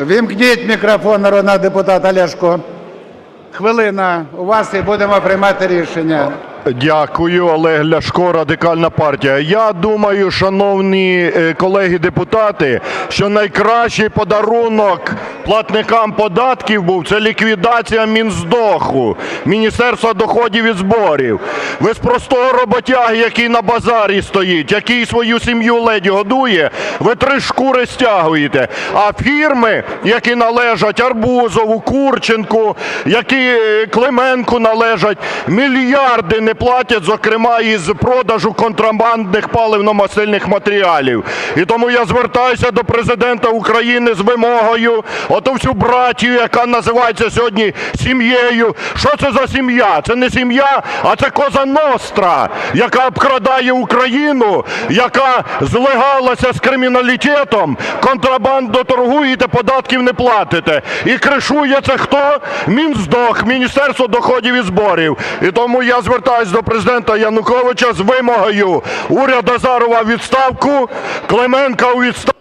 Вімкніть мікрофон народного депутата Ляшко. Хвилина у вас і будемо приймати рішення. Дякую, Олег Ляшко, Радикальна партія. Я думаю, шановні е, колеги-депутати, що найкращий подарунок платникам податків був це ліквідація Мінздоху, Міністерства доходів і зборів. Ви з простого роботяги, який на базарі стоїть, який свою сім'ю ледь годує, ви три шкури стягуєте. А фірми, які належать Арбузову, Курченку, які е, Клименку належать, мільярди не платять, зокрема із продажу контрабандних паливно-мастильних матеріалів. І тому я звертаюся до президента України з вимогою, оту всю братію, яка називається сьогодні сім'єю. Що це за сім'я? Це не сім'я, а це коза Ностра, яка обкрадає Україну, яка злегалася з криміналітетом, контрабандно торгуєте, податків не платите. І кришує це хто? Мінздох, Міністерство доходів і зборів. І тому я звертаюся до президента Януковича з вимогою уряд Азарова відставку, Клименка у відставку.